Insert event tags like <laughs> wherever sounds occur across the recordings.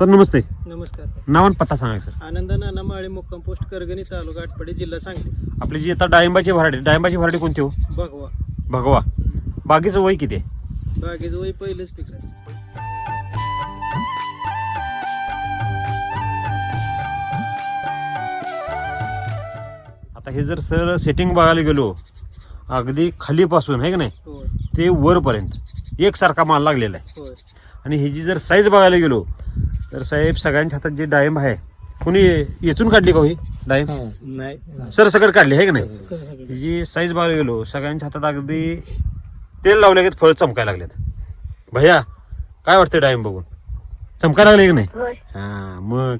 Sir नमस्ते. नमस्कार. नाव आणि पत्ता सांगा सर. आनंद नाना माळे मुक्काम पोस्ट करगणी तालुका आटपाडी जिल्हा सांगली. आपली जी आता डाळिंबाची व्हरायटी डाळिंबाची व्हरायटी कोणती हो? भगवा. भगवा. बागेचं वय किती आहे? बागेचं वय पहिलेच पीक आहे. आता हे जर सर सेटिंग बघायला गेलो अगदी खालीपासून आहे की नाही? होय. ते वरपर्यंत. एकसारखा माल लागलेला आहे. होय. आणि ह्याची जर साईज बघायला गेलो तर साहेब सगळ्यांच्या हातात जे डाळिंब आहे कोणी येचून काढली का हो ही डाळिंब? नाही. सर सगळं काढली आहे की नाही? ही साईज बघायला गेलो सगळ्यांच्या हातात अगदी तेल लावले की फळ चमकायला लागलेत. भैया काय वाटतं डाळिंब बघून? चमकायला लागले की नाही? हा मग.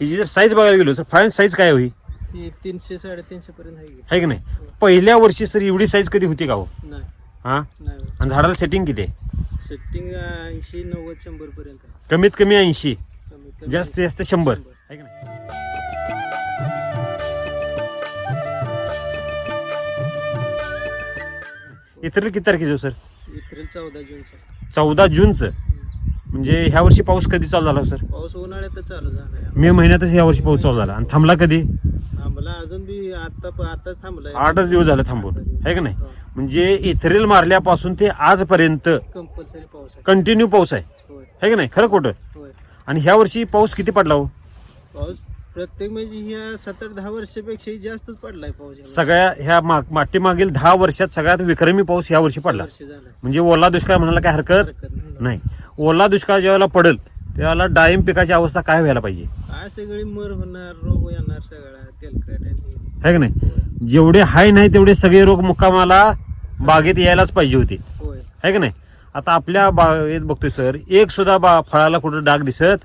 हिची जर साईज बघायला गेलो तर फायनल साईज काय होई ती तीनशे साडेतीनशे पर्यंत आहे की? आहे की नाही? पहिल्या वर्षी सर एवढी साईज कधी होती का हो? नाही. हा? नाही. आणि झाडाला सेटिंग किती आहे? सेटिंग ऐंशी नव्वद शंभर पर्यंत. आहे. कमीत कमी ऐंशी. कमीत कमी जास्तीत जास्त शंभर. आहे की नाही? इतर किती तारखेचं हो सर? एप्रिल चौदा जूनचा चौदा जूनचं? म्हणजे ह्या वर्षी पाऊस कधी चालू झाला हो सर? पाऊस उन्हाळ्यातच चालू झालाय. मे महिन्यातच ह्या वर्षी पाऊस चालू झाला. आणि थांबला कधी? आम्हाला अजून बी आता आताच थांबलाय. आठच दिवस झाले थांबून. आहे का नाही? म्हणजे इथरेल मारल्यापासून ते आजपर्यंत कंपल्सरी पाऊस आहे. कंटिन्यू पाऊस आहे. होय. आहे का नाही? खरं खोटं? होय. आणि ह्या वर्षी पाऊस किती पडला हो? पाऊस प्रत्येक म्हणजे ह्या सत्तर दहा वर्षापेक्षा जास्तच पडलाय पाऊस. सगळ्या ह्या मा- मागील दहा वर्षात सगळ्यात विक्रमी पाऊस ह्या वर्षी पडला. वर्ष म्हणजे ओला दुष्काळ म्हणायला काय हरकत हरकत नाही. नाही. ओला दुष्काळ ज्यावेळेला पडेल त्यावेळेला डाळिंब पिकाची अवस्था काय व्हायला पाहिजे? काय सगळी मर होणार रोग येणार सगळा तेलकट आणि का नाही? जेवढे हाय नाही तेवढे सगळे रोग मुक्कामाला बागेत यायलाच पाहिजे होते. होय. आहे का नाही? आता आपल्या बागेत बघतोय सर एक सुद्धा बा फळाला कुठं डाग दिसत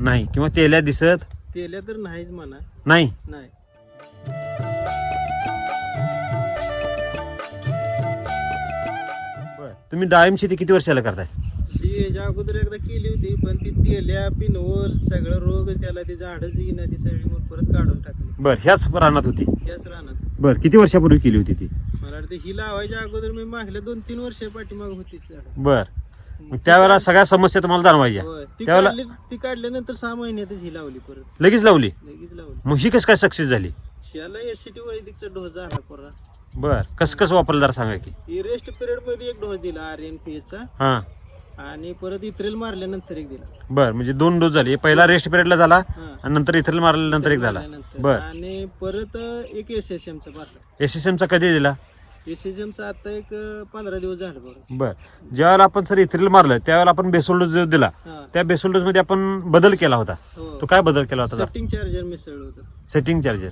नाही किंवा तेल्या दिसत तेल्या तर नाहीच म्हणा. नाही. नाही. तुम्ही डाळिंब शेती किती वर्षाला करताय? शी याच्या अगोदर एकदा केली होती पण ती तेल्या पिनवल सगळं रोग त्याला ती झाडच येईना ती सगळी परत काढून टाकली. बर ह्याच रानात होती. याच राहणार बर किती वर्षापूर्वी केली होती ती? मला वाटतं ही लावायच्या अगोदर मी मागल्या दोन तीन वर्ष पाठीमाग होतीच झाड बर. मग त्यावेळेला सगळ्या समस्या तुम्हाला जाणवायच्या. होय. ती त्यावेळेला काढली ती काढल्यानंतर सहा महिन्यातच ही लावली परत. लगेच लावली? लगेच लावली. मग ही कसं काय सक्सेस झाली? शियाला एस सी टी वैदिकचा डोस झाला कोरा बर कसं कसं वापरलं जरा सांगा की? ही रेस्ट पिरियडमध्ये एक डोस दिला आर एन पी चा. हा. आणि परत इत्रेल मारल्यानंतर एक दिला. बर म्हणजे दोन डोस झाले. पहिला रेस्ट पिरियडला झाला हा. आणि नंतर इथं मारल्यानंतर एक झाला. बर. आणि परत एक एस एस एम चा मारला. एस एस एमचा कधी दिला? एस एस एम चा आता एक पंधरा दिवस झालं बरं. बर. ज्यावेळेला आपण सर इथ्रिल मारलं त्यावेळेला आपण बेसोल डोस जो दिला हा. त्या बेसोल डोस मध्ये आपण बदल केला होता. हो. तो काय बदल केला होता? सेटिंग चार्जर मिसळलं होतं. Setting charger.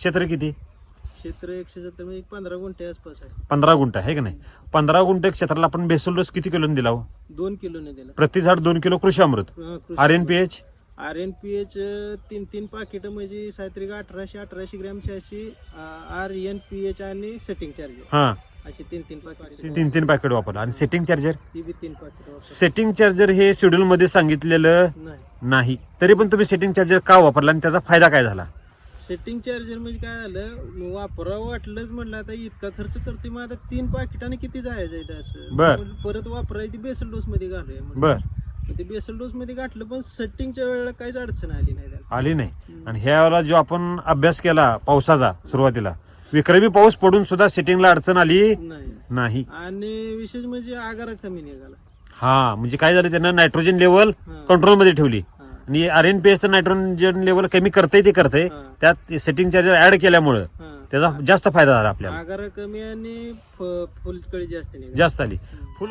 क्षेत्र किती? क्षेत्र एकशे सत्तर म्हणजे पंधरा गुंठे आसपास आहे. पंधरा गुंठ आहे का नाही? पंधरा गुंठ क्षेत्राला आपण बेसोल डोस किती किलो दिला हो? दोन किलोने दिला. प्रति झाड दोन kilo Krishi Amrit. R N P H? R N P H तीन तीन पाकिट म्हणजे साधारण अठराशे अठराशे ग्रॅमची अशी आर एन पी एच आणि सेटिंग चार्जर. हा. अशी तीन तीन पाकिट. तीन तीन पॅकेट वापरलं. आणि सेटिंग चार्जर? ती बी तीन पाकिट सेटिंग चार्जर हे शेड्यूल मध्ये सांगितलेलं नाही. तरी पण तुम्ही सेटिंग चार्जर का वापरला आणि त्याचा फायदा काय झाला? सेटिंग चार्जर म्हणजे काय झालं? वापरावं वाटलंच म्हटलं आता इतका खर्च करते मग आता तीन पाकिटाने किती जायचं आहे असं? बर. म्हणलं परत वापरायची बेसल डोस मध्ये घालूया म्हणलं. बर. मग ते बेसल डोस मध्ये घातलं पण सेटिंगच्या वेळेला काहीच अडचण आली नाही त्याला आली नाही. आणि ह्या वेळेला जो आपण अभ्यास केला पावसाचा सुरुवातीला विक्रमी पाऊस पडून सुद्धा सेटिंगला अडचण आली नाही. नाही. आणि विशेष म्हणजे आगारा कमी निघाला. हा म्हणजे काय झालं त्यानं नायट्रोजन लेवल हा. कंट्रोलमध्ये ठेवली. आणि आर एन पी एस तर नायट्रोजन लेवल कमी करते ते करते. त्यात सेटिंग चार्जर ऍड केल्यामुळं. त्याचा जास्त फायदा झाला आपल्याला. आगारा कमी आणि फ- फुलकळी जास्त निघाली. जास्त आली. फुल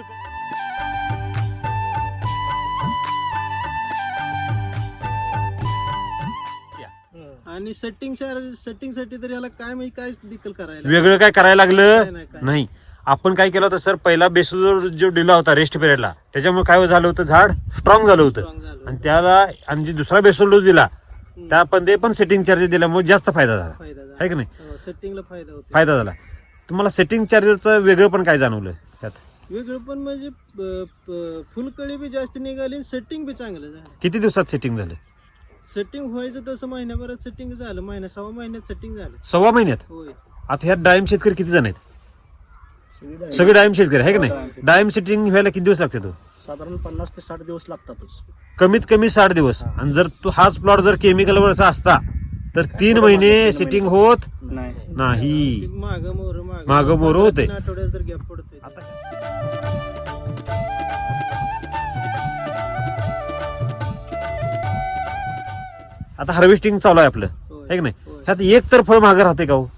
आणि सेटिंग सेटिंगसाठी तर याला काय म्हणजे काय दिक्कल करायला वेगळं काय करायला लागलं? नाही, काय नाही. आपण काय केलं होतं सर पहिला बेसोजर जो दिला होता रेस्ट पिरियडला त्याच्यामुळे काय झालं होतं? झाड स्ट्रॉंग झालं होतं. झालं. आणि त्याला आणि जे दुसरा बेसोल डोस दिला त्या पण ते पण सेटिंग चार्जेस दिल्यामुळे जास्त फायदा झाला. फायदा आहे की नाही? सेटिंगला फायदा होतो. फायदा झाला. तुम्हाला सेटिंग चार्जेसचं वेगळं पण काय जाणवलं त्यात? वेगळं पण म्हणजे फुलकळी बी जास्त निघाली सेटिंग बी चांगलं झालं. किती दिवसात सेटिंग झालं? सेटिंग व्हायचं तसं महिन्याभरात सेटिंग झालं. महिना सव्वा महिन्यात सेटिंग झालं. सव्वा महिन्यात? होय. आता ह्या डाळिंब शेतकरी किती जण आहेत? सगळे डायम. शेतकरी आहे की नाही? डायम सेटिंग व्हायला किती दिवस लागते तो साधारण पन्नास ते साठ दिवस लागतातच. कमीत कमी साठ दिवस. आणि जर तू हाच प्लॉट जर केमिकलवरचा असता तर तीन महिने सेटिंग होत नाही. नाही. माग मोर माग होते. आठवड्यात तर गॅप पडतोय. आता आता हार्वेस्टिंग चालू आहे आपलं. होय. आहे की नाही? होय. ह्यात एक तर फळ मागं राहते का हो?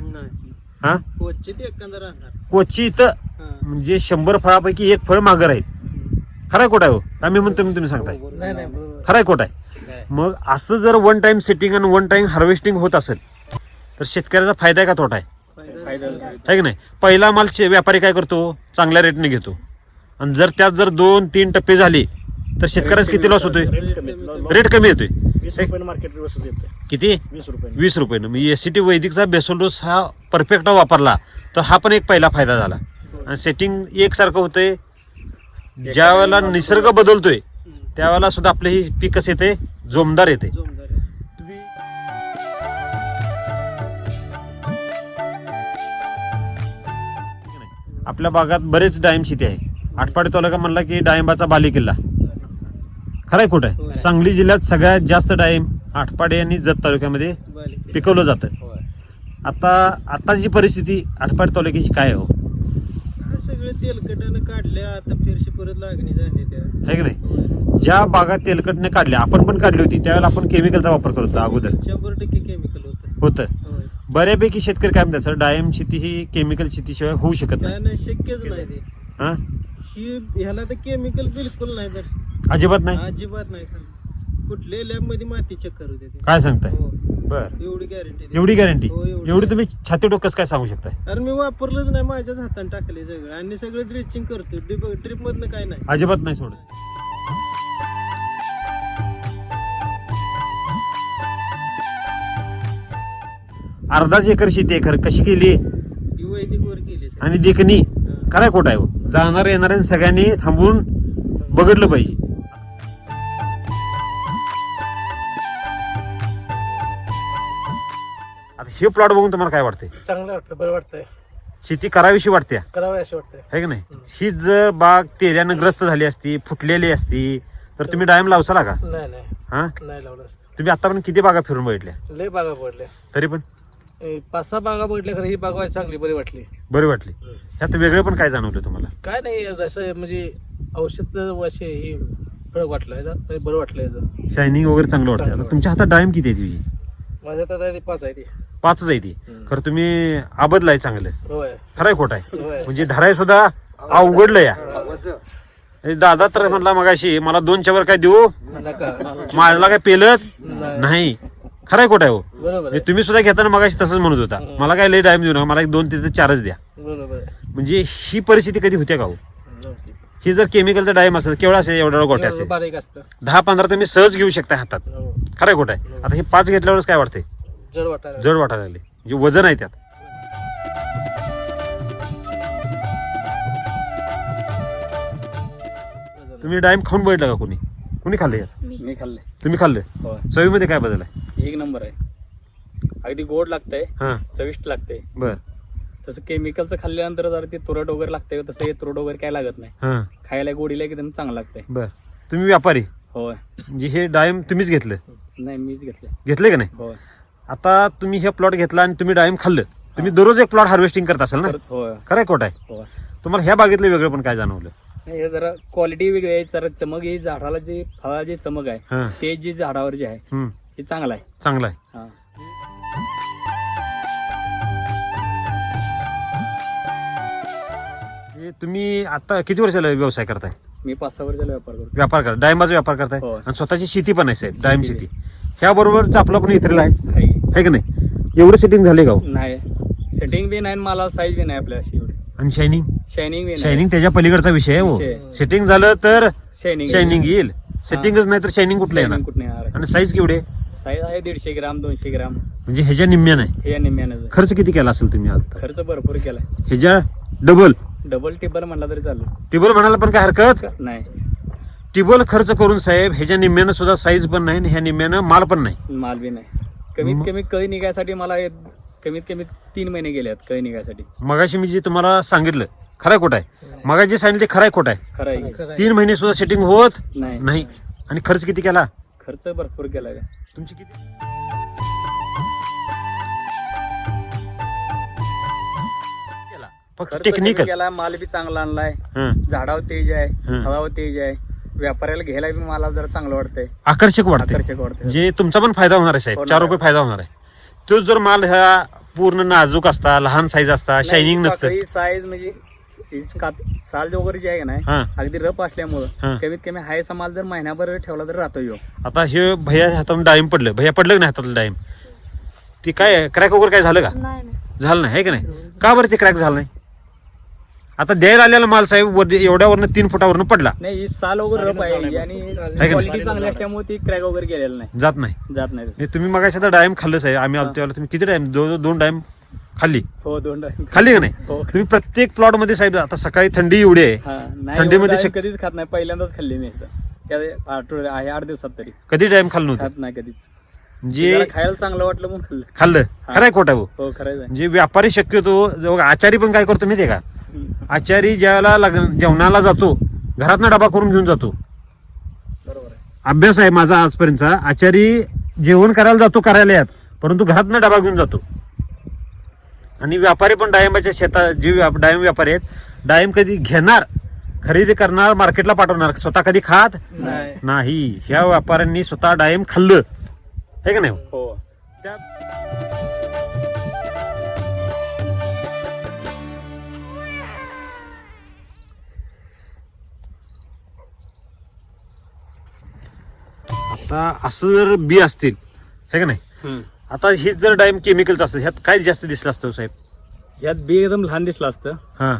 नाही. हा? क्वचित एखादा राहणार. क्वचित हा. म्हणजे शंभर फळापैकी एक फळ मागं राहील. खराय खोट आहे हो. आम्ही म्हणतो म्हणून तुम्ही सांगताय. नाही नाही बरोबर. खराय खोट आहे. मग असं जर वन टाइम सेटिंग आणि वन टाइम हार्वेस्टिंग होत असेल तर शेतकऱ्याचा फायदा आहे का तोटा आहे? की नाही? पहिला माल शे- व्यापारी काय करतो? चांगल्या रेटने घेतो. आणि जर त्यात जर दोन तीन टप्पे झाले तर शेतकऱ्याचा किती लॉस होतोय? रेट कमी येतोय. वीस रुपये मार्केट व्यवस्थित येते किती? वीस रुपये. वीस रुपयानं म्हणजे एस सी टी वैदिकचा बेसोल डोस हा परफेक्ट वापरला तर हा पण एक पहिला फायदा झाला. आणि सेटिंग एकसारखं होतंय ज्या वेळेला निसर्ग बदलतोय त्यावेळेला सुद्धा आपलं ही पीक कसं येते जोमदार येते. जोमदार आहे. आपल्या भागात बरेच डाळिंब शेती आहे. आटपाडी तालुका म्हणला की डाळिंबाचा बाली किल्ला. खराय खोट आहे. सांगली जिल्ह्यात सगळ्यात जास्त डाळिंब आटपाडी आणि जत तालुक्यामध्ये. पिकवलं जातं. आता आताची परिस्थिती आटपाडी तालुक्याची काय आहे हो? तेलकटानं काढल्या आता फिरशी परत लागणी झाली त्या. है की नाही? ज्या बागा तेलकटने काढल्या आपण पण काढली होती त्यावेळेला आपण केमिकलचा वापर करत होतो अगोदर. शंभर टक्के केमिकल होतं. होतं. होय. बऱ्यापैकी शेतकरी काय म्हणतात सर डायम शेती ही केमिकल शेतीशिवाय होऊ शकत काय नाही नाही शक्यच नाही ते. हा? ही ह्याला तर केमिकल बिलकुल नाही तर. अजिबात नाही? अजिबात नाही. खाली कुठल्या लॅबमध्ये माती चेक करू देते काय सांगताय? हो. बर. एवढी गॅरंटी एवढी गॅरंटी हो, एवढी. एवढी तुम्ही छाती डोकस काय सांगू शकताय? अरे मी वापरलंच नाही माझ्याच हाताने टाकले सगळं. आणि सगळं ड्रिचिंग करतो ड्रिप ड्रिप मधनं काय नाही. अजिबात नाही सोडत. अर्धाच एकर शेती आहे खरं. कशी केली? ही वैदिक वर केली सगळं. आणि देखणी? हा. काय खोट आहे हो? जाणार येणाऱ्या सगळ्यांनी थांबून बघितलं पाहिजे. हे प्लॉट बघून तुम्हाला काय वाटतंय? चांगलं वाटतं बरं वाटतंय. शेती करावीशी वाटते. करावं असं वाटतंय है की नाही? ही जर बाग तेल्यानं ग्रस्त झाली असती फुटलेली असती तर तुम्ही डायम लावसाला का? नाही नाही. हा? नाही लावलं असतं. तुम्ही आतापर्यंत किती बागा फिरून बघितल्या? लय बागा पडल्या. तरी पण? ए, पाच सहा बागा बघितल्या खरं ही बागा चांगली बरी वाटली. बरी वाटली. ह्यात वेगळं पण काय जाणवलं तुम्हाला? काय नाही जसं म्हणजे असे ही फरक वाटलं याचा म्हणजे बरं वाटलं याचं. शायनिंग वगैरे चांगलं वाटतं आता तुमच्या हातात डायम किती आहे तुझी? माझ्या पाच आहे ती. पाचच आहे ती. खरं तुम्ही आबदलाय चांगलं. होय. खरंय खोट आहे. म्हणजे धराय सुद्धा अवघडलं या. दादा तर म्हणला मगाशी मला दोनच्या वर काय देऊ? माझला काय पेलत? नाही. खरंय खोट आहे हो. तुम्ही सुद्धा घेताना मगाशी तसंच म्हणत होता. मला काय लय टाइम देऊ नका मला एक दोन तिथे चारच द्या. म्हणजे ही परिस्थिती कधी होते का हो. ही जर केमिकलचा डायम असेल केवढा असेल एवढा गोट्या असेल? बारीक असतं. दहा पंधरा तुम्ही सहज घेऊ शकता हातात. हो. खरंय खोट आहे? आता हे पाच घेतल्यावरच काय वाटतंय जड वाटायला जड वाटायला लागले. म्हणजे वजन आहे त्यात. तुम्ही डायम खाऊन बघितलं का कोणी? कोणी खाल्ले मी. खाल्ले. तुम्ही खाल्लं? हो. चवीमध्ये काय बदल आहे? एक नंबर आहे. अगदी गोड लागतंय. हा. चविष्ट लागते बर. तसं केमिकलचं खाल्ल्यानंतर जरा ते तुरट वगैरे लागतंय तसं हे तुरट वगैरे काय लागत नाही. हा. खायला गोडीला एकदम चांगलं लागतंय. बर. तुम्ही व्यापारी? होय. म्हणजे हे डायम तुम्हीच घेतलं? नाही मीच घेतलं. घेतले का नाही? होय. आता तुम्ही हे प्लॉट घेतला आणि तुम्ही डायम खाल्लं. तुम्ही दररोज एक प्लॉट हार्वेस्टिंग करत असाल ना? परत होय. खरंय खोट आहे. होय. तुम्हाला ह्या बागेतलं वेगळं पण काय जाणवलं? नाही, हे जरा क्वालिटी वेगळी आहे. जरा चमक ही झाडाला जी फळा जी चमक आहे हा. ते जी झाडावर जे आहे हम्म. ते चांगलं आहे. चांगलं आहे. हा. हे तुम्ही आता किती वर्षाला व्यवसाय करताय? मी पाच सहा वर्षाला व्यापार करतो व्यापार करा डाळिंबाचा व्यापार करताय? हो. आणि स्वतःची शेती पण आहे साहेब. डाळिंब शेती. ह्या बरोबरच आपलं पण इतरेला आहे. हाय. है की नाही? एवढं सेटिंग झाले का हो? नाही. सेटिंग बी नाही आणि मला साईज बी नाही आपल्या अशी एवढी. आणि शायनिंग शायनिंग बी शायनिंग त्याच्या पलीकडचा विषय आहे हो. सेटिंग झालं तर शायनिंग शायनिंग येईल. सेटिंगच नाही तर शायनिंग कुठलं येणार? कुठं येणार? आणि साईज केवढे साईज आहे दीडशे ग्राम दोनशे ग्राम. म्हणजे ह्याच्या निम्म्या नाही हे निम्म्यानं खर्च किती केला असेल तुम्ही आता खर्च भरपूर केलाय. ह्याच्या डबल डबल टिबल म्हणला तरी चालू टिबल म्हणायला पण काय हरकत? नाही. टिबल खर्च करून साहेब ह्याच्या निम्म्यानं सुद्धा साईज पण नाही आणि ह्या निम्म्यानं माल पण नाही. माल बी नाही. कमीत कमी कळी निघायसाठी मला एक कमीत कमी तीन महिने गेले आहेत कळी निघायसाठी. मगाशी मी जे तुम्हाला सांगितलं खरंय खोट आहे. मगाशी जे सांगितलं ते खरंय खोट आहे. खरं आहे. की? तीन महिने सुद्धा सेटिंग होत नाही. नाही. आणि खर्च किती केला? खर्च भरपूर केला का तुमची किती? फक्त खर्च टेक्निकल कमी केला माल बी चांगला आणलाय हं. झाडावर तेज आहे हं. फळावर तेज आहे. व्यापाऱ्याला घ्यायला बी मला जरा चांगलं वाटतंय. आकर्षक वाटते आकर्षक वाटतंय. जे तुमचा पण फायदा होणार आहे साहेब. होणार चार. रुपये फायदा होणार आहे. तो जर माल ह्या पूर्ण नाजूक असता लहान साईज असता शायनिंग नसतं. साईज म्हणजे हीच काप- साल वगैरे जे आहे का हा. नाही अगदी रफ हा. असल्यामुळं कमीत कमी हायसा माल जर महिनाभर ठेवला तर राहतो यो. आता हे भैया हातातून डाळिंब पडलं. भैया पडलं का नाही हातातलं डाळिंब? ती काय क्रॅक वगैरे काय झालं का? नाही नाही. झालं नाही आहे का नाही? का बरं ते क्रॅक झालं नाही? आता द्यायला आलेला माल साहेब वर एवढ्यावरनं तीन फुटावरनं पडला. नाही ही साल वगैरे आहे. आणि नाही? क्वालिटी चांगली असल्यामुळे ती क्रॅक वगैरे गेलेलं नाही. जात नाही. जात नाही तसं. हे तुम्ही मग आता डाळिंब खाल्लं साहेब. आम्ही आलो त्यावेळेला तुम्ही किती डाळिंब? दो- दोन डाळिंब खाल्ली. हो दोन डाळिंब. खाल्ली. का नाही? हो. तुम्ही प्रत्येक प्लॉटमध्ये साहेब आता सकाळी थंडी एवढी आहे. हा, नाही थंडीमध्ये शक- कधीच खात नाही. पहिल्यांदाच खाल्ली मी एकदा. या आठवड्या आहे आठ दिवसात तरी. कधी डाळिंब खाल्लं नव्हतं? खात नाही कधीच. म्हणजे जरा खायला चांगलं वाटलं म्हणून खाल्लं. खाल्लं. खरंय खोटा हो हो खरंच आहे. म्हणजे व्यापारी शक्यतो जो आचारी पण काय करतो माहितीये का? आचारी ज्यावेळेला लग्न जेवणाला जातो घरातनं डबा करून घेऊन जातो. बरोबर आहे. अभ्यास आहे माझा आजपर्यंतचा. आचारी जेवण करायला जातो कार्यालयात परंतु घरातनं डबा घेऊन जातो. आणि व्यापारी पण डाळिंबाच्या शेतात जे व्याप- डाळिंब व्यापारी आहेत डाळिंब कधी घेणार खरेदी करणार मार्केटला पाठवणार स्वतः कधी खात? नाही. नाही. ह्या व्यापाऱ्यांनी स्वतः डाळिंब खाल्लं. हे का नाही? हो. त्या आता असं जर बी असतील हे का नाही? हम्म. आता हे जर डायम केमिकलचं असतं ह्यात काय जास्त दिसलं असतं हो साहेब? यात बी एकदम लहान दिसलं असतं. हा.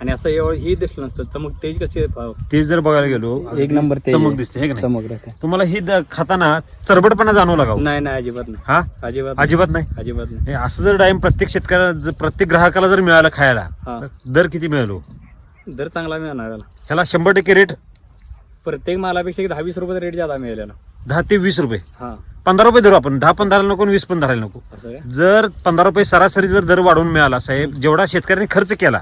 आणि असं एवढं ही दिसलं नसतं. चमक तेज कशी आहे पाव. ते जर बघायला गेलो एक नंबर तेज चमक आहे. दिसते हे का नाही? चमक राहते. तुम्हाला ही द- खाताना चरबडपणा जाणवला का हो? नाही नाही अजिबात नाही. हा? अजिबात नाही. अजिबात नाही? अजिबात नाही. हे असं जर डायम प्रत्येक शेतकऱ्याला जर प्रत्येक ग्राहकाला जर मिळालं खायला हा. दर किती मिळालो? दर चांगला मिळणार याला ह्याला शंभर टक्के रेट प्रत्येक मालापेक्षा एक दहा वीस रुपये रेट जादा मिळेल दहा ते वीस रुपये. हा. पंधरा रुपये धरू आपण. दहा पण धरायला नको वीस पण धरायला नको. असं काय? जर पंधरा रुपये सरासरी जर दर वाढवून मिळाला साहेब जेवढा शेतकऱ्यांनी खर्च केला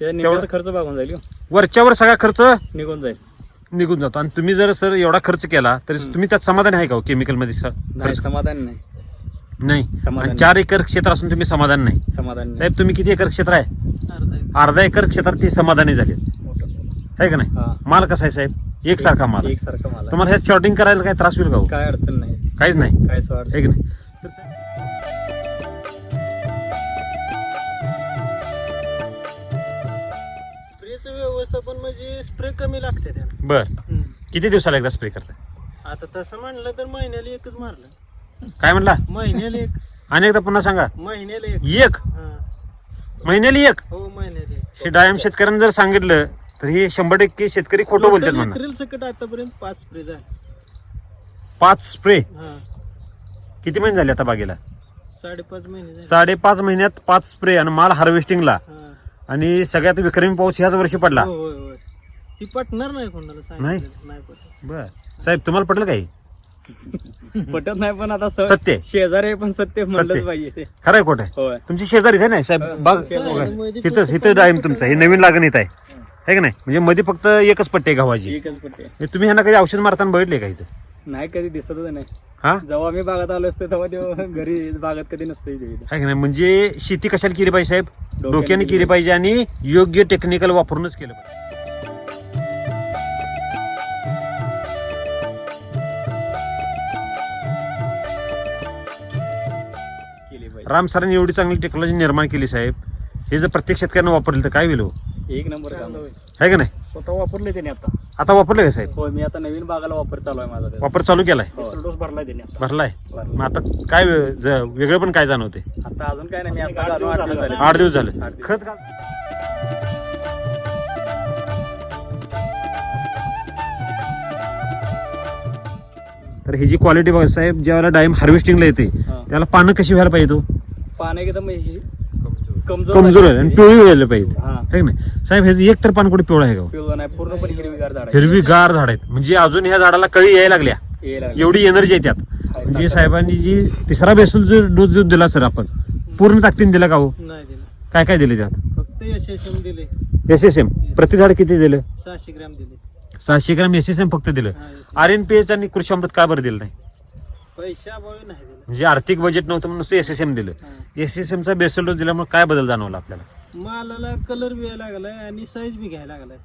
त्या खर्च भागून जाईल हो. वरच्यावर सगळा खर्च निघून जाईल. निघून जातो. आणि तुम्ही जर सर एवढा खर्च केला तरी तुम्ही त्यात समाधान आहे का हो केमिकलमध्ये सर? नाही? समाधान नाही. नाही. समाधान आणि चार एकर क्षेत्र असून तुम्ही समाधान नाही. समाधान नाही. साहेब तुम्ही किती एकर क्षेत्र आहे? अर्धा एक. अर्धा एकर क्षेत्रात ते समाधानी झाले. आहे का नाही? हा. माल कसा आहे साहेब? एक सारखा माल आहे. एकसारखं माल आहे. तुम्हाला ह्यात शॉर्टिंग करायला काय त्रास होईल का हो? काय अडचण नाही. काहीच नाही. काय स्वार्थ आहे की नाही. तर स्प्रेचं व्यवस्थापन म्हणजे स्प्रे कमी लागते त्याला. बर. किती दिवसाला एकदा स्प्रे करताय? आता तसं म्हणलं तर महिन्याला एकच मारलं. काय म्हणला? महिन्याला एक. अनेकदा पुन्हा सांगा. महिन्याला एक. एक? हा. महिन्याला एक? हो महिन्याला एक. हे डायम शेतकऱ्यांनी जर सांगितलं तर हे शंभर टक्के शेतकरी खोटं बोलतात म्हणा. सकट आतापर्यंत पाच स्प्रे झाले. पाच स्प्रे हा. किती महिने झाले आता बागेला? साडेपाच महिने झाले. साडेपाच महिन्यात पाच स्प्रे आणि माल हार्वेस्टिंगला हा. आणि सगळ्यात विक्रमी पाऊस ह्याच वर्षी पडला. हो होय होय. ती पटणार नाही कोणाला नाही? सांगितलं. नाही? पटत. बर. साहेब तुम्हाला पटलं काही? <laughs> पटत नाही पण आता सत्य. शेजारी आहे पण सत्य म्हणलंच सत्य. पाहिजे खरं आहे खोटं आहे. होय. तुमची शेजारीच आहे ना साहेब? बाग शेजारी. तिथंच इथं डाळिंब तुमचं. हे नवीन लागण येत आहे. है का नाही? म्हणजे मध्ये फक्त एकच पट्टी आहे गव्हाची. एकच पट्टे तुम्ही ह्यांना कधी औषध मारताना बघितले का इथं? नाही कधी दिसतच नाही. हा? जेव्हा आम्ही बागात आलो असतो तेव्हा तेव्हा घरी बागात कधी नसतं इथे इथं. आहे का नाही? म्हणजे शेती कशाला केली पाहिजे साहेब? डोक्याने केली केली पाहिजे. आणि योग्य टेक्निकल वापरूनच केलं पाहिजे. केली पाहिजे. राम सरांनी एवढी चांगली टेक्नॉलॉजी निर्माण केली साहेब. हे जर प्रत्येक शेतकऱ्यांना वापरलं तर काय होईल हो? एक नंबर काम. आहे. आहे का नाही? स्वतः वापरले त्याने आता. आता वापरलं का साहेब? हो मी आता नवीन बागाला वापर चालू आहे माझा त्याचा. वापर चालू केलाय? दुसरा डोस भरलाय त्याने आता. भरलाय. मग आता काय वे- ज- वेगळं पण काय जाणवते आता अजून काय नाही मी आता आठ दिवस झाले. आठ दिवस झाले. आठ दिवस. खत घाल. तर ही जी क्वालिटी बघा साहेब ज्यावेळेला डायम हार्वेस्टिंगला येते हा. त्याला पानं कशी व्हायला पाहिजे तो? पान एकदम हे कमजोर आहे आणि. पिवळी व्हायला पाहिजे. हा. है की नाही? साहेब ह्याचं एक तर पान कुठे पिवळं आहे का हो? पिवळं नाही पूर्णपणे हिरवीगार झाड आहे हिरवी गार झाड आहेत. म्हणजे अजून ह्या झाडाला कळी यायला लागल्या. लागले. एवढी एनर्जी आहे त्यात. म्हणजे साहेबांनी जी तिसरा बेसल जो डोस जो दिला सर आपण पूर्ण ताकदीने दिला का हो? नाही दिलं. काय काय दिले त्यात? फक्त एस एस एम दिले. एस एस एम प्रति झाड किती दिलं? सहाशे ग्रॅम दिले. सहाशे ग्राम एस एस एम फक्त दिलं. हा, SSM. R N P H आणि कृषी अमृत का बरं दिलं नाही? पैशा अभावी नाही दिलं. म्हणजे आर्थिक बजेट नव्हतं म्हणून नुसतं एस एस एम दिलं. एस एस एमचा बेसल डोस दिल्यामुळे काय बदल जाणवला आपल्याला? मालाला कलर बी यायला लागलाय आणि साईज बी घ्यायला लागलाय.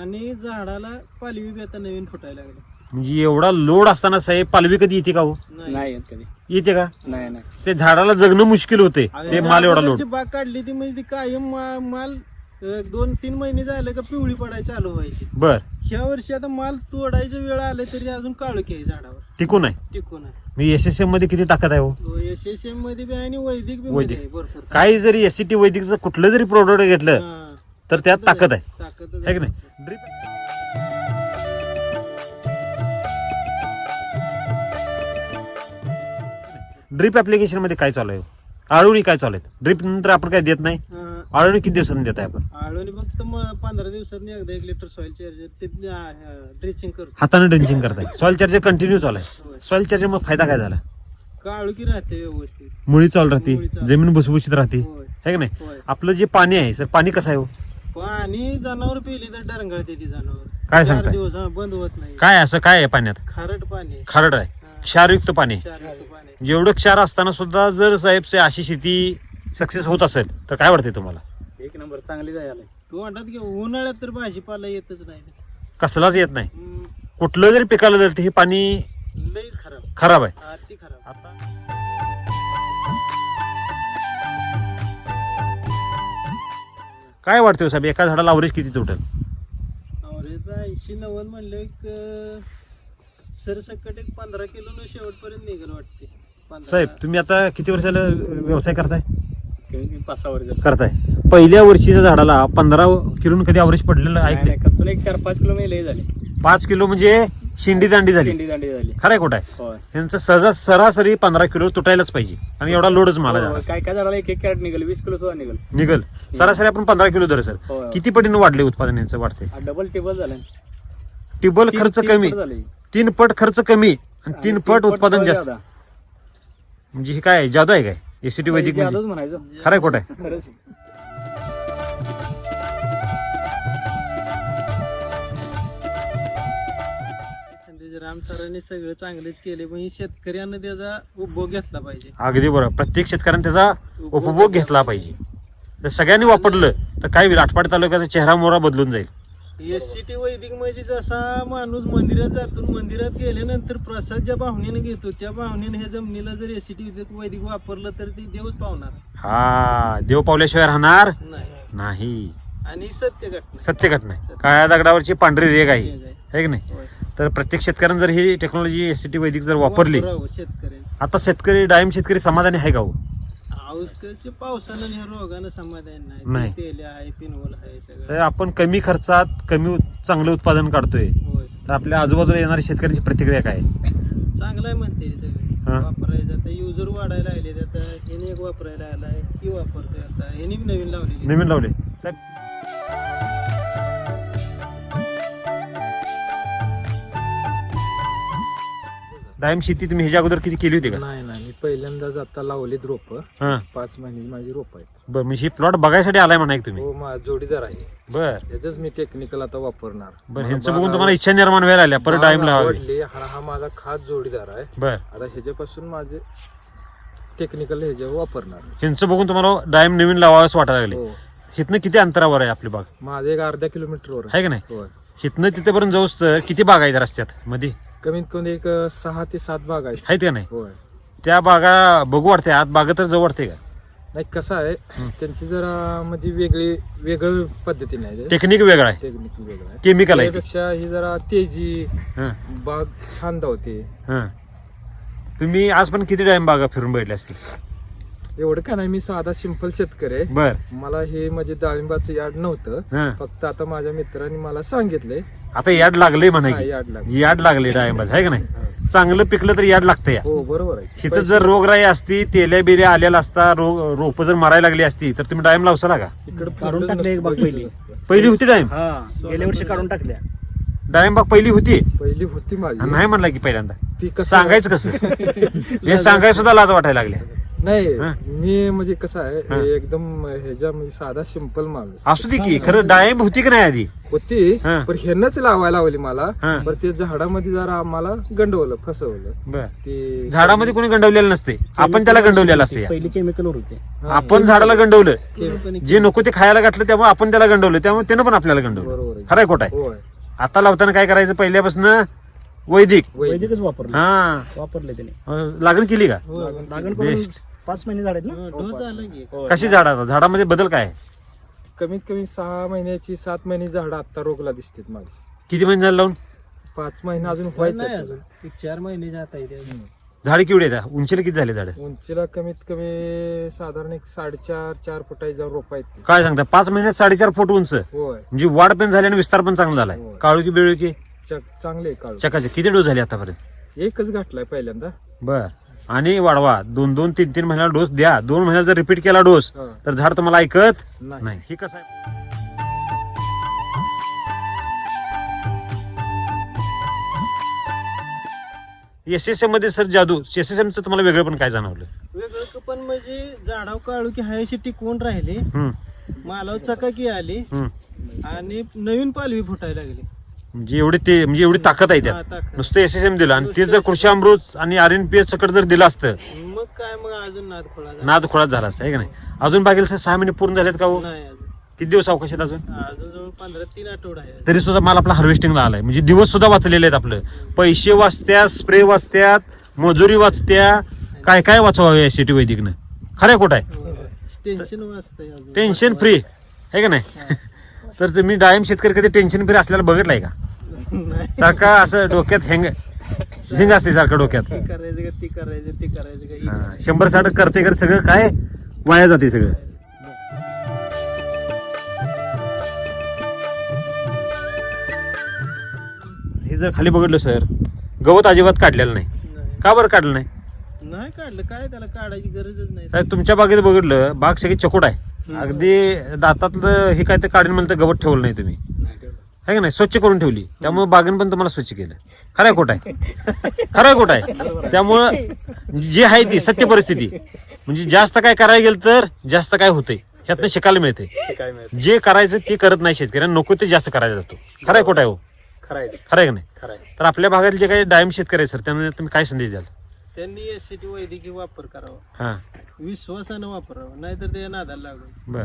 आणि झाडाला पालवी बी आता नवीन फुटायला लागली. म्हणजे एवढा लोड असताना साहेब पालवी कधी येते का हो? नाही. येत कधी. येते का? नाही नाही. ते झाडाला जगणं मुश्किल होते ते माल एवढा लोड बाग काढली ती म्हणजे ती कायम मा- माल दोन तीन महिने झाले का पिवळी पडायला चालू व्हायची. बर. ह्या वर्षी आता माल तोडायचं वेळ आले तरी अजून काळोखी आहे झाडावर. टिकून आहे? टिकून आहे. मी एस एस एममध्ये किती ताकद आहे हो? एस एस एममध्ये बी आहे आणि वैदिक बी वैदिक. आहे भरपूर काही जरी एस सी टी वैदिकचं कुठलं जरी प्रोडक्ट घेतलं हा. तर त्यात ताकद आहे. ताकद है की नाही? ड्रिप ड्रिप ऍप्लिकेशनमध्ये काय चालू आहे? आळवणी काय चालू आहेत? ड्रिप नंतर आपण काय देत नाही? आळवणी किती दिवसांनी देत आहे आपण? आळवणी फक्त मग पंधरा दिवसांनी एकदा एक लिटर सॉइल चार्जर ते ड्रेसिंग करतो. हाताने ड्रिंचिंग करताय. सॉइल चार्जर कंटिन्यू चालू आहे. होय. सॉइल चार्जर मग फायदा काय झाला? काळुकी राहते व्यवस्थित. मुळी चालू राहते. चालू. जमीन भुसभुशीत राहते. होय. है की नाही? होय. आपलं जे पाणी आहे सर पाणी कसं आहे हो? पाणी जनावर पिली तर डरंगळते ती जनावर. काय चार सांगताय? दिवस हा बंद होत नाही. काय असं काय आहे पाण्यात? खारट पाणी आहे. खारड आहे. हा. क्षारयुक्त पाणी. आहे. क्षारयुक्त पाणी आहे. जेवढं क्षार असताना सुद्धा जर साहेब से अशी शेती सक्सेस होत असेल तर काय वाटते तुम्हाला? एक नंबर चांगली जायला तू म्हणतात की उन्हाळ्यात तर भाजीपाला येतच नाही. कसलाच येत नाही. हम्म, कुठलं जरी पिकाला जर हे पाणी लईच खराब. खराब आहे. अति खराब. आता काय वाटतं हो साहेब एका झाडाला अवरेज किती तुटेल? ऐंशी नव्वद म्हणलं एक अं, सरसकट एक पंधरा किलो शेवटपर्यंत निघेल वाटते पंधरा- साहेब तुम्ही आता किती वर्षाला व्यवसाय करताय? पाच सहा झालं. करताय. पहिल्या वर्षीच्या झाडाला पंधरा किलो कधी अवरेज पडलेलं नाही, ऐकले नाही, कच्चून एक चार पाच किलो लय झाले. पाच किलो म्हणजे शिंडी दांडी झाली. दिंडी दांडी झाली. खरंय खोट आहे होय. यांचं सहजा सरासरी पंधरा किलो तुटायलाच पाहिजे. आणि एवढा लोडच मला होय, झाला. होय. काय काय झालं एक एक कॅरेट निघेल वीस किलो सुद्धा निघेल. निघल. सरासरी आपण पंधरा किलो धरू सर. होय. किती पटीने वाढले उत्पादन यांचं वाढते? डबल टेबल झालं. टिबल तीन- खर्च तीन कमी. पट झाले. तीन पट खर्च कमी. आणि तीन पट उत्पादन जास्त. जादा. म्हणजे हे काय जादू आहे काय? एसीटी वैदिक म्हणजे जादाच म्हणायचं. खरंय खोट आहे. खरंच संदेश राम सरांनी सगळं चांगलेच केले पण ही शेतकऱ्यांना त्याचा उपभोग घेतला पाहिजे. अगदी बरोबर. प्रत्येक शेतकऱ्याने त्याचा उपभोग घेतला पाहिजे. जर सगळ्यांनी वापरलं तर काय होईल? आठपाडी तालुक्याचा चेहरा मोहरा बदलून जाईल. एस सी टी वैदिक म्हणजे जसा माणूस मंदिरात जातो मंदिरात गेल्यानंतर प्रसाद ज्या भावनेने घेतो त्या भावनेने ह्या जमिनीला जर एस सी टी वैदिक वापरलं तर ती देवच पावणार. हा देव पावल्याशिवाय राहणार नाही. नाही. आणि सत्य घटना. सत्य घटना आहे. काळ्या दगडावरची पांढरी रेग आहे. है की नाही? होय. तर प्रत्येक शेतकऱ्यानं जर ही टेक्नॉलॉजी एस टी वैदिक जर वापरली वापरावं शेतकऱ्यांनी आता शेतकरी डाळिंब शेतकरी समाधानी आहे का हो? पावसानं ह्या रोगानं समाधान नाही. नाही. तेल आहे पिनवल आहे तर सगळं आपण कमी खर्चात कमी उत- चांगलं उत्पादन काढतोय. होय. तर आपल्या आजूबाजूला येणाऱ्या शेतकऱ्यांची प्रतिक्रिया काय? आहे? चांगलं आहे म्हणते हे सगळं. वापरायचं आता युजर वाढायला लागले आता ह्याने एक वापरायला आलाय की वापरतोय आता. ह्याने बी नवीन लावलेली नवीन लावले. साहेब डाळिंब शेती तुम्ही ह्याच्या अगोदर किती केली होती का? नाही नाही. पहिल्यांदाच आता लावलीत रोप. हा. पाच महिन्याची माझी रोप आहेत. बरं म्हणजे ही प्लॉट बघायसाठी आलाय म्हणा एक तुम्ही. हो माझा जोडीदार आहे. बर. याच मी टेक्निकल आता वापरणार. बरं मला ह्यांचं बघून तुम्हाला इच्छा निर्माण व्हायला आल्या परत लावावी. आवडली. हा हा माझा खास जोडीदार आहे. बर. आता ह्याच्यापासून माझे टेक्निकल ह्याच्यावर वापरणार. ह्यांचं बघून तुम्हाला डाळिंब नवीन लावावंच वाटायला लागले. हो. हिथनं किती अंतरावर आहे आपली बाग? माझं एक अर्ध्या किलोमीटरवर आहे. आहे का नाही? होय. हिथनं तिथेपर्यंत जाऊस तर किती बाग आहेत रस्त्यात? मध्ये कमीत कमी एक अं, सहा ते सात बाग आहेत. आहेत का नाही? होय. त्या बागा बघू वाटते आत बागा तर जवळ वाटते का नाही कसं आहे. त्यांची जरा म्हणजे वेगळी वेगळी पद्धतीने आहे टेक्निक वेगळं आहे टेक्निक वेगळं आहे केमिकल आहे ते. त्यापेक्षा ही जरा तेजी हं, बाग छान धावते हं. तुम्ही आज पण किती टाइम बागा फिरून बघितल्या असतील एवढं का नाही मी साधा सिंपल शेतकरी आहे. बर. मला हे म्हणजे डाळिंबाचं याड नव्हतं. हं. फक्त आता माझ्या मित्रांनी मला सांगितलंय आता याड लागले म्हणा हा, की. याड लागलं. याड लागले डाळिंबाच आहे का नाही. चांगलं पिकलं तर याड लागतं या. हो बरोबर आहे. इथं जर रोगराई असती तेल्या बिऱ्या आलेला असता रोग रोप जर मरायला लागली असती तर तुम्ही डाळिंब लावसाला का? इकडे काढून टाकलं एक बाग पहिली. पहिली होती डाळिंब? हा गेल्या वर्षी काढून टाकल्या. डाळिंबाग पहिली होती? पहिली होती माझी. नाही म्हणला की पहिल्यांदा. ती कसं? सांगायचं कसं? <laughs> हे सांगायला सुद्धा लाज वाटायला लागल्या <laughs> नाही हा. मी म्हणजे कसं हा. आहे एकदम ह्याच्या म्हणजे साधा सिंपल माणूस. असू दे की खरं डाळिंब होती की नाही आधी? होती हा. पण ह्यांनाच लावायला लावली मला. हा. पण ते झाडामध्ये जरा आम्हाला गंडवलं फसवलं. बर. ते झाडामध्ये कोणी गंडवलेलं नसते. आपण त्याला गंडवलेलं असते. पहिली केमिकल होते. आपण झाडाला गंडवलं. जे नको ते खायला घातलं त्यामुळे आपण त्याला गंडवलं. त्यामुळे त्यानं पण आपल्याला गंडवलं. बरोबर आहे. खरंय खोट आहे. होय. आता लावताना काय करायचं? पहिल्यापासून वैदिक. वैदिक. वैदिकच वापरलं. हा. वापरले त्याने. अं, लागण केली का. लागण करून Best. पाच महिने झालेत ना? हो, डोस आला की. कशी झाडा झाडामध्ये बदल काय? कमीत कमी सहा महिन्याची सात महिन्याची झाडं आता रोगला दिसतात माझी. किती महिने झाले लावून? पाच महिने अजून नाही व्हायचं अजून एक चार महिने जात आहे ते. झाडे केवढे आहेत? उंचीला किती झाले झाडे? उंचीला कमीत कमी साधारण एक साडेचार चार फुटाची रोप आहेत ती. काय सांगता? पाच महिन्यात साडेचार फूट उंच. होय. म्हणजे वाढ पण झाली आणि विस्तार पण चांगला झालाय. होय. काळू की बेळू की? चक- चांगले काढू चकाचे किती डोस झाले आतापर्यंत? एकच घातलाय पहिल्यांदा. बर. आणि वाढवा. दोन दोन तीन तीन महिन्याला डोस द्या. दोन महिन्यात जर रिपीट केला डोस हा. तर झाड तुम्हाला ऐकत नाही. नाही. हे कसं आहे? एस एस एममध्ये सर जादू. एस एस एम चं तुम्हाला वेगळं पण काय जाणवलं? वेगळं पण म्हणजे झाडाव काळू की हायशी टिकवून राहिले? हम्म, मालाव चकाकी आली हम्म. आणि नवीन पालवी फुटायला लागली. म्हणजे एवढी ते म्हणजे एवढी ताकद आहे हा, त्यात ताकद. नुसतं एस एस एम दिलं आणि ते जर कृषी अमृत आणि आर एन पी एस सकट जर दिलं असतं मग काय मग अजून नाद खोळा झाला. नाद खोळात झाला असतं आहे का नाही? अजून बाकी सर सहा महिने पूर्ण झालेत का हो? नाही अजून. किती दिवस अवकाश आहेत अजून? अजून जवळ पंधरा तीन आठवडा आहे तरी सुद्धा माल आपला हार्वेस्टिंगला आलाय. म्हणजे दिवस सुद्धा वाचलेले आहेत आपलं. पैसे वाचत्यात स्प्रे वाचत्यात मजुरी वाचत्या. काय काय वाचवावं या सिटी वैदिकनं? खरं खोट आहे? टेन्शन वाचतंय अजून. टेन्शन फ्री आहे का नाही? तर तुम्ही डाळिंब शेतकरी कधी टेन्शन फ्री असल्याला बघितलंय का? सारखा असं डोक्यात हँग झिंग असते सारखं डोक्यात. ती करायचं का ती करायचं ते करायचं का हे करायचं. शंभर साठ करते कर सगळं काय वाया जाते सगळं. हे जर खाली बघितलं सर गवत अजिबात काढलेलं नाही. नाही. का बरं काढलं नाही? नाही काढलं काय त्याला काढायची गरजच नाही. तुमच्या बागेत बघितलं बाग सगळी चकोट आहे. अगदी दातातलं हे काय ते काढून म्हणलं तर गवत ठेवलं नाही तुम्ही. आहे का नाही? स्वच्छ करून ठेवली. त्यामुळे बागेन पण तुम्हाला स्वच्छ केलं. खरं खोट आहे. खरं खोट आहे. त्यामुळं जे आहे ती सत्य परिस्थिती. म्हणजे जास्त काय करायला गेलं तर जास्त काय होतंय. ह्यातनं शिकायला मिळते जे करायचं ते करत नाही शेतकऱ्यांना नको ते जास्त करायला जातो. खरं आहे खोट आहे हो. खरंय खरं आहे का नाही? तर आपल्या भागात जे काही डायम शेतकरी आहे सर त्यांना तुम्ही काय संदेश द्याल? त्यांनी एस सी टी वैद्यकीय वापर करावा. हा. विश्वासानं वापरावं नाहीतर ते नादाला लागून बर.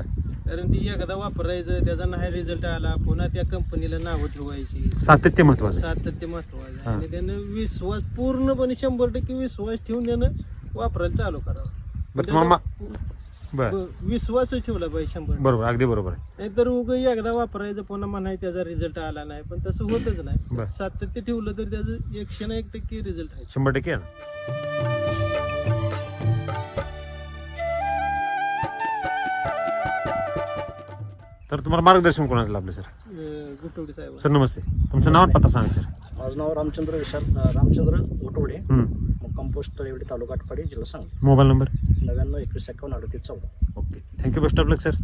कारण ती एकदा वापरायचं त्याचा नाही रिझल्ट आला पुन्हा त्या कंपनीला नावं ठेवायची. सातत्य महत्वाचं. सातत्य महत्वाचं आहे. हा. आणि त्यानं विश्वास पूर्णपणे शंभर टक्के विश्वास ठेवून त्यानं वापरायला चालू करावं. बरं बर. ब- विश्वासच ठेवला पाहिजे शंभर. बरोबर अगदी बरोबर आहे. नाहीतर उग एकदा वापरायचं पुन्हा म्हणाय त्याचा रिझल्ट आला नाही. पण तसं होतच बरं. नाही सातत्य ठेवलं तर त्याचं एकशे ना एक टक्के रिझल्ट आहे. शंभर टक्के आहे ना? तर तुम्हाला मार्गदर्शन कोणाचं लाभलं सर? अं, गुटवडी साहेब. सर नमस्ते. तुमचं नाव आणि पत्ता सांगा सर. माझं नाव रामचंद्र विशाल रामचंद्र गोटवडे हम्म. कंपोस्ट एवढे तालुका आटपाडी जिल्हा सांगली. Mobile number? नव्याण्णव एकवीस एकावन्न अडतीस चौदा. Okay. Thank you best of luck sir